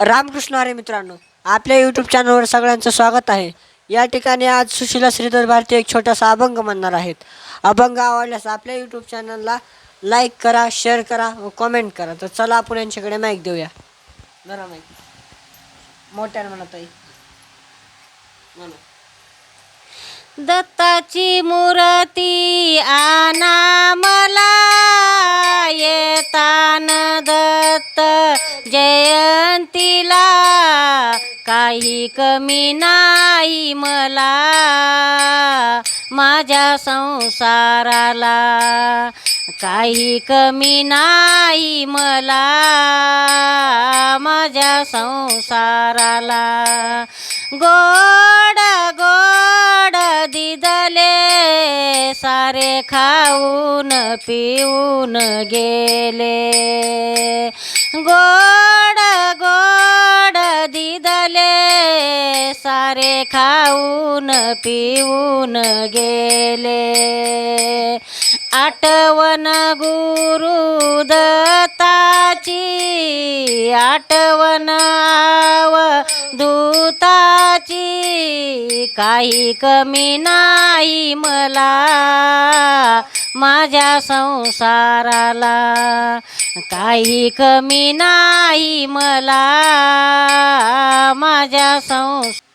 रामकृष्ण अरे मित्रांनो आपल्या यूट्यूब चॅनलवर सगळ्यांचं स्वागत आहे. या ठिकाणी आज सुशिला श्रीधर भारती एक छोटासा अभंग म्हणणार आहेत. अभंग आवडल्यास आपल्या यूट्यूब चॅनलला लाईक करा शेअर करा व कमेंट करा. तर चला आपण यांच्याकडे माईक देऊया. बरं माईक मोठ्याने म्हणत आहे दत्ताची मूर्ती आना मला येतान दत्त काही कमी नाही मला माझ्या संसाराला. काही कमी नाही मला माझ्या संसाराला. गोड गोड दिदले सारे खाऊन पिऊन गेले. गोड सारे खाऊन पिऊन गेले. आठवण गुरु दत्ताची आठवण आव दूताची काही कमी नाही मला. माझ्या संसाराला काही कमी नाही मला. माझ्या संसार